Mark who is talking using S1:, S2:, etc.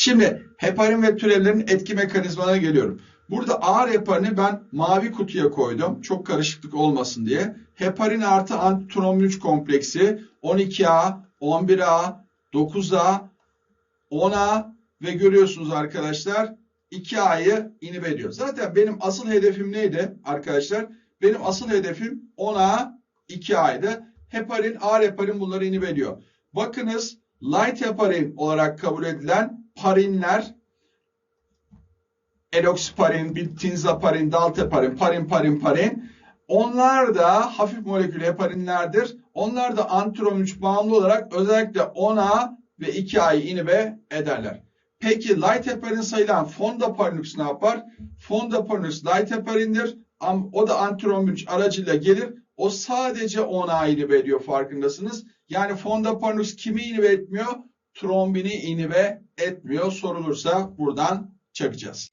S1: Şimdi heparin ve türevlerin etki mekanizmalarına geliyorum. Burada ağır heparini ben mavi kutuya koydum. Çok karışıklık olmasın diye. Heparin artı antitrombin 3 kompleksi 12A, 11A, 9A, 10A ve görüyorsunuz arkadaşlar 2A'yı inhibe ediyor. Zaten benim asıl hedefim neydi arkadaşlar? Benim asıl hedefim 10A, 2A'ydı. Heparin, ağır heparin bunları inhibe ediyor. Bakınız light heparin olarak kabul edilen parinler eloksiparin, tinzaparin, dalteparin, parin, parin, parin. Onlar da hafif molekül heparinlerdir. Onlar da antitrombin 3 bağımlı olarak özellikle 10A ve 2A'yı inhibe ederler. Peki light heparin sayılan fondaparinux ne yapar? Fondaparinux light heparindir. Am- O da antitrombin 3 aracıyla gelir. O sadece 10A inhibe ediyor farkındasınız. Yani fondaparinux kimi inhibe etmiyor? Trombini inhibe etmiyor. Sorulursa buradan çakacağız.